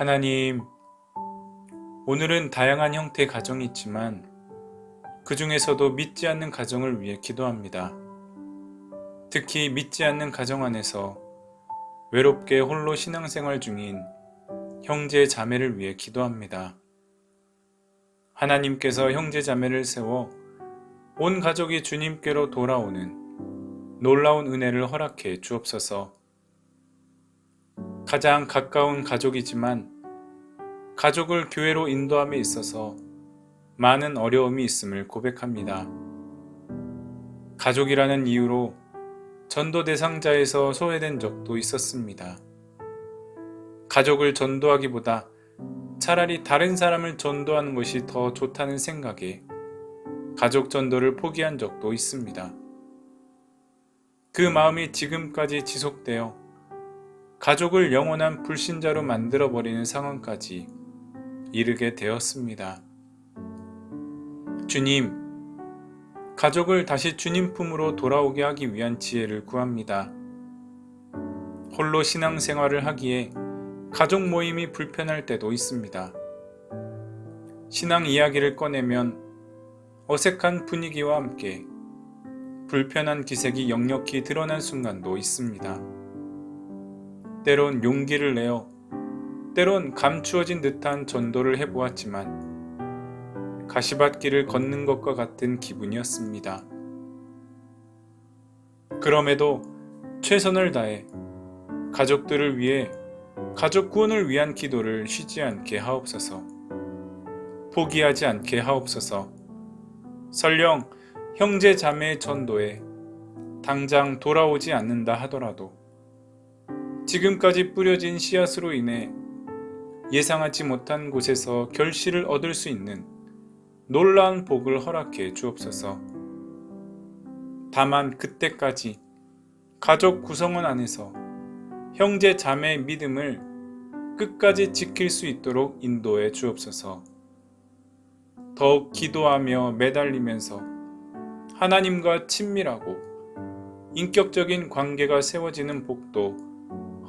하나님, 오늘은 다양한 형태의 가정이 있지만 그 중에서도 믿지 않는 가정을 위해 기도합니다. 특히 믿지 않는 가정 안에서 외롭게 홀로 신앙생활 중인 형제 자매를 위해 기도합니다. 하나님께서 형제 자매를 세워 온 가족이 주님께로 돌아오는 놀라운 은혜를 허락해 주옵소서. 가장 가까운 가족이지만 가족을 교회로 인도함에 있어서 많은 어려움이 있음을 고백합니다. 가족이라는 이유로 전도 대상자에서 소외된 적도 있었습니다. 가족을 전도하기보다 차라리 다른 사람을 전도하는 것이 더 좋다는 생각에 가족 전도를 포기한 적도 있습니다. 그 마음이 지금까지 지속되어 가족을 영원한 불신자로 만들어버리는 상황까지 이르게 되었습니다. 주님, 가족을 다시 주님 품으로 돌아오게 하기 위한 지혜를 구합니다. 홀로 신앙생활을 하기에 가족 모임이 불편할 때도 있습니다. 신앙 이야기를 꺼내면 어색한 분위기와 함께 불편한 기색이 역력히 드러난 순간도 있습니다. 때론 용기를 내어 때론 감추어진 듯한 전도를 해보았지만 가시밭길을 걷는 것과 같은 기분이었습니다. 그럼에도 최선을 다해 가족들을 위해 가족 구원을 위한 기도를 쉬지 않게 하옵소서. 포기하지 않게 하옵소서. 설령 형제 자매의 전도에 당장 돌아오지 않는다 하더라도 지금까지 뿌려진 씨앗으로 인해 예상하지 못한 곳에서 결실을 얻을 수 있는 놀라운 복을 허락해 주옵소서. 다만 그때까지 가족 구성원 안에서 형제 자매의 믿음을 끝까지 지킬 수 있도록 인도해 주옵소서. 더욱 기도하며 매달리면서 하나님과 친밀하고 인격적인 관계가 세워지는 복도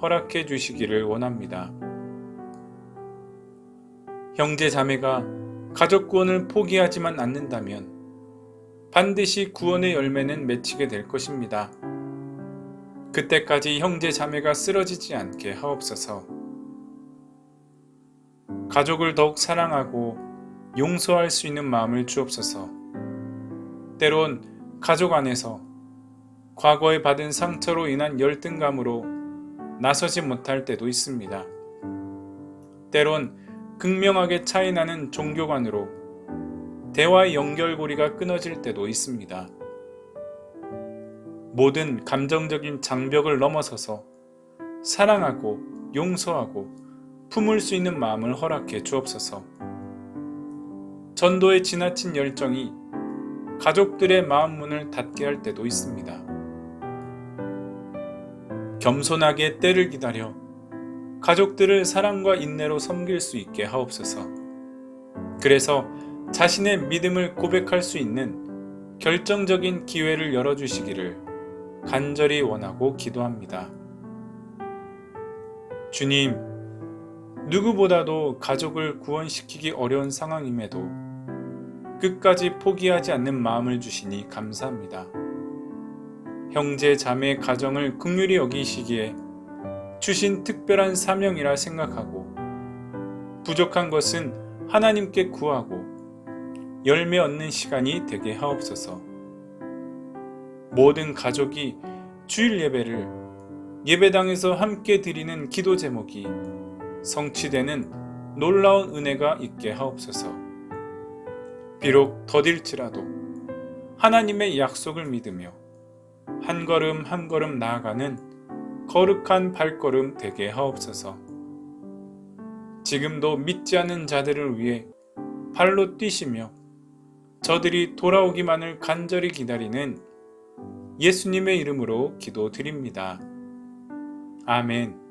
허락해 주시기를 원합니다. 형제 자매가 가족 구원을 포기하지만 않는다면 반드시 구원의 열매는 맺히게 될 것입니다. 그때까지 형제 자매가 쓰러지지 않게 하옵소서. 가족을 더욱 사랑하고 용서할 수 있는 마음을 주옵소서. 때론 가족 안에서 과거에 받은 상처로 인한 열등감으로 나서지 못할 때도 있습니다. 때론 극명하게 차이나는 종교관으로 대화의 연결고리가 끊어질 때도 있습니다. 모든 감정적인 장벽을 넘어서서 사랑하고 용서하고 품을 수 있는 마음을 허락해 주옵소서. 전도의 지나친 열정이 가족들의 마음 문을 닫게 할 때도 있습니다. 겸손하게 때를 기다려 가족들을 사랑과 인내로 섬길 수 있게 하옵소서. 그래서 자신의 믿음을 고백할 수 있는 결정적인 기회를 열어주시기를 간절히 원하고 기도합니다. 주님, 누구보다도 가족을 구원시키기 어려운 상황임에도 끝까지 포기하지 않는 마음을 주시니 감사합니다. 형제 자매 가정을 극률히 여기시기에 주신 특별한 사명이라 생각하고 부족한 것은 하나님께 구하고 열매 얻는 시간이 되게 하옵소서. 모든 가족이 주일 예배를 예배당에서 함께 드리는 기도 제목이 성취되는 놀라운 은혜가 있게 하옵소서. 비록 더딜지라도 하나님의 약속을 믿으며 한 걸음 한 걸음 나아가는 거룩한 발걸음 되게 하옵소서. 지금도 믿지 않는 자들을 위해 발로 뛰시며 저들이 돌아오기만을 간절히 기다리는 예수님의 이름으로 기도드립니다. 아멘.